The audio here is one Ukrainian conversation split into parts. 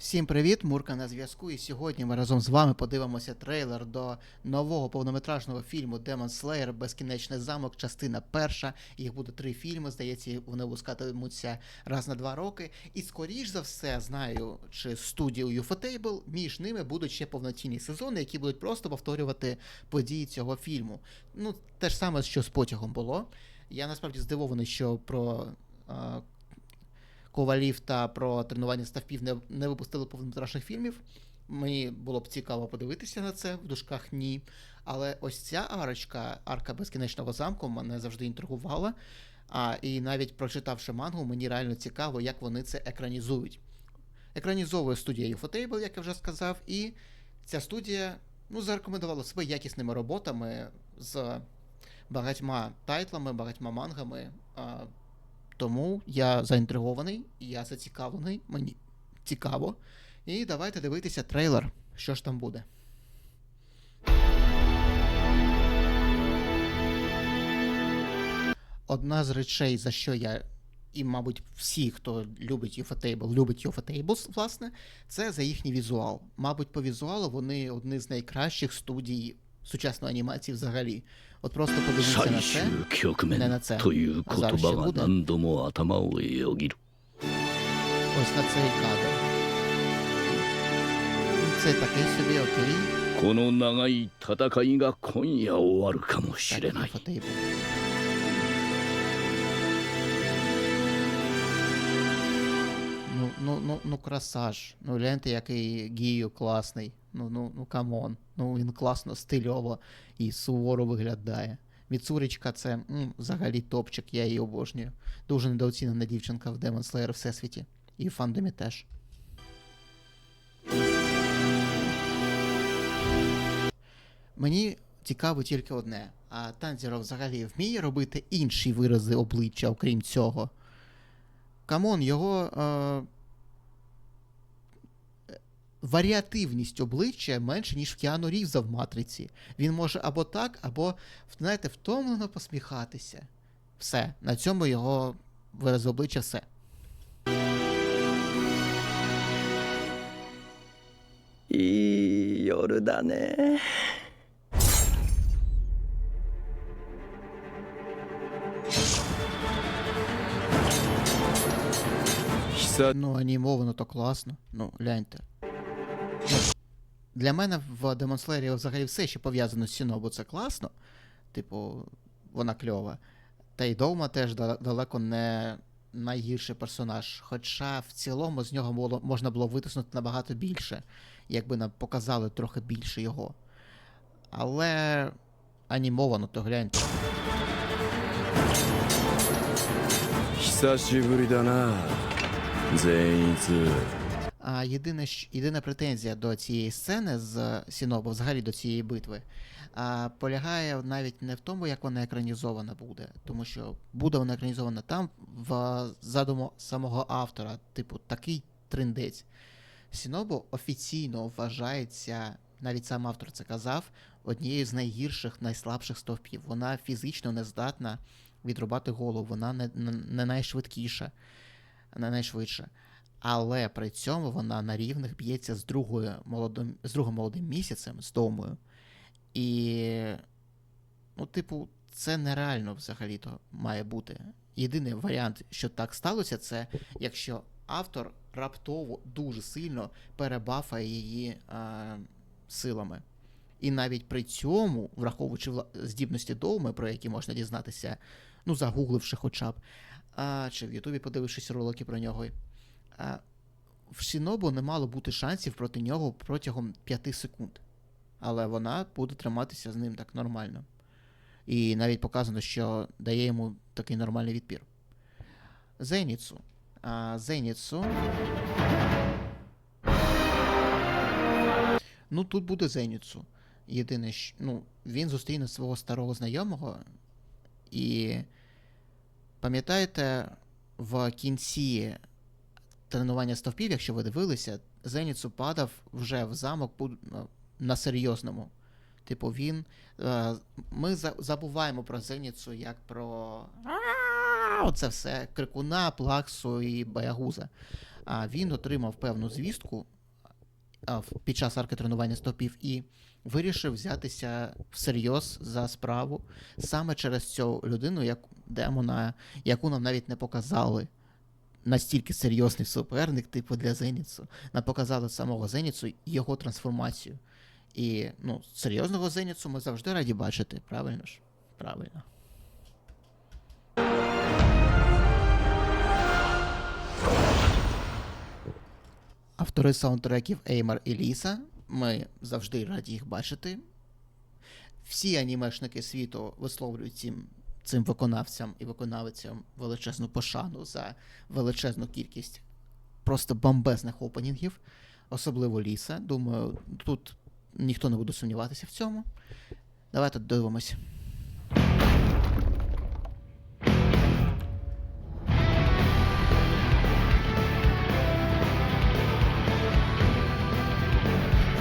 Всім привіт, Мурка на зв'язку. І сьогодні ми разом з вами подивимося трейлер до нового повнометражного фільму Demon Slayer Безкінечний замок, частина перша. Їх буде три фільми. Здається, вони випускатимуться раз на два роки. І скоріш за все, знаю, чи студію Ufotable, між ними будуть ще повноцінні сезони, які будуть просто повторювати події цього фільму. Ну, те ж саме, що з потягом було. Я насправді здивований, що про. Ковалів та про тренування ставків не, не випустили повнометражних фільмів. Мені було б цікаво подивитися на це в дужках ні. Але ось ця арочка, арка безкінечного замку, мене завжди інтригувала. А, і навіть прочитавши мангу, мені реально цікаво, як вони це екранізують. Екранізовує студія Ufotable, як я вже сказав, і ця студія ну, зарекомендувала себе якісними роботами з багатьма тайтлами, багатьма мангами. Тому я заінтригований, я зацікавлений, мені цікаво. І давайте дивитися трейлер, що ж там буде. Одна з речей, за що я, і, мабуть, всі, хто любить Ufotable, любить Ufotable, власне, це за їхній візуал. Мабуть, по візуалу вони одні з найкращих студій сучасної анімації взагалі. От просто подивіться最на це. 終局ねな面つやという言葉が何度も頭をよぎる Ось на цей кадр. Це такий собі окей. この長い戦いが今夜終わるかもし Так, れない Ufotable. Ну, ну, ну, ну, красаж. Ну, гляньте, який гію класний. Ну, ну, ну, камон. Ну, він класно, стильово і суворо виглядає. Міцурічка це м, взагалі топчик, я її обожнюю. Дуже недооцінена дівчинка в Demon Slayer Всесвіті. І в фандомі теж. Мені цікаво тільки одне. А Танзіро взагалі вміє робити інші вирази обличчя, окрім цього. Камон, його. Е варіативність обличчя менше, ніж в Кіану Рівза в матриці. Він може або так, або знаєте, втомлено посміхатися. Все. На цьому його вираз обличчя все. І Йордане. Ну, анімовано то класно. Ну, гляньте. Ну, Для мене в Demon Slayer взагалі все, що пов'язано з Сінобу, це класно. Типу, вона кльова. Та й Доума теж да- далеко не найгірший персонаж. Хоча в цілому з нього було, можна було витиснути набагато більше, якби нам показали трохи більше його. Але анімовано, то гляньте. 久しぶりだな善逸 а єдине, єдина претензія до цієї сцени з Сінобо, взагалі до цієї битви, а, полягає навіть не в тому, як вона екранізована буде, тому що буде вона екранізована там в задуму самого автора, типу, такий триндець. Сінобо офіційно вважається, навіть сам автор це казав, однією з найгірших, найслабших стовпів. Вона фізично не здатна відрубати голову, вона не, не найшвидкіша, не найшвидша. Але при цьому вона на рівних б'ється з другою молодим, з другим молодим місяцем, з Домою. І, ну, типу, це нереально взагалі-то має бути. Єдиний варіант, що так сталося, це якщо автор раптово дуже сильно перебафає її е, силами. І навіть при цьому, враховуючи здібності Доуми, про які можна дізнатися, ну, загугливши хоча б, а, чи в Ютубі подивившись ролики про нього, в Сінобу не мало бути шансів проти нього протягом 5 секунд. Але вона буде триматися з ним так нормально. І навіть показано, що дає йому такий нормальний відпір. Зеніцу. А, Зеніцу. Ну, тут буде Зеніцу. Єдине, що ну, він зустріне свого старого знайомого. І пам'ятаєте, в кінці тренування стовпів, якщо ви дивилися, Зеніцу падав вже в замок на серйозному. Типу, він. е, Ми забуваємо про Зеніцу як про. Оце все. Крикуна, плаксу і боягуза. а, він отримав певну звістку під час арки тренування стопів і вирішив взятися всерйоз за справу саме через цю людину, як демона, яку нам навіть не показали. Настільки серйозний суперник, типу для Зеніцу. Нам показали самого Зеніцу і його трансформацію. І ну, серйозного Зеніцу ми завжди раді бачити, правильно ж? Правильно. Автори саундтреків Еймар і Ліса. Ми завжди раді їх бачити. Всі анімешники світу висловлюють цим, цим виконавцям і виконавцям величезну пошану за величезну кількість просто бомбезних опенінгів, особливо ліса. Думаю, тут ніхто не буде сумніватися в цьому. Давайте дивимося.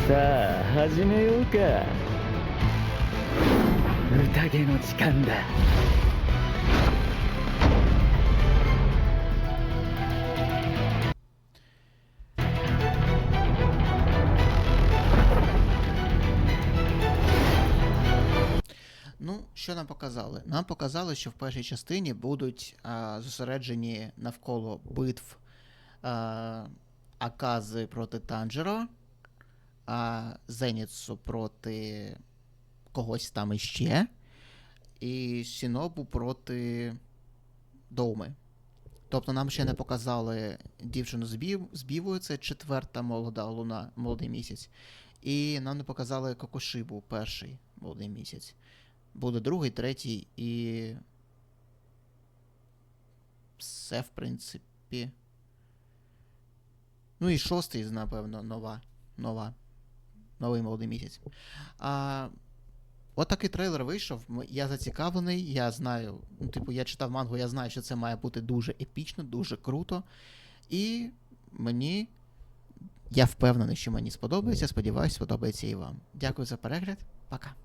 Та, газімілка. 宴の時間だ」Ну, що нам показали? Нам показали, що в першій частині будуть а, зосереджені навколо битв а, Акази проти Танджеро, а Зеніцу проти когось там іще, і Сінобу проти Доуми. Тобто нам ще не показали дівчину з, бів, з бівою, це четверта молода луна, молодий місяць. І нам не показали Кокошибу, перший молодий місяць. Буде другий, третій і. Все, в принципі. Ну і шостий, напевно, нова. Нова. Новий молодий місяць. А, от такий трейлер вийшов. Я зацікавлений, я знаю. Ну, типу, я читав мангу, я знаю, що це має бути дуже епічно, дуже круто. І мені. Я впевнений, що мені сподобається. Сподіваюсь, сподобається і вам. Дякую за перегляд. Пока.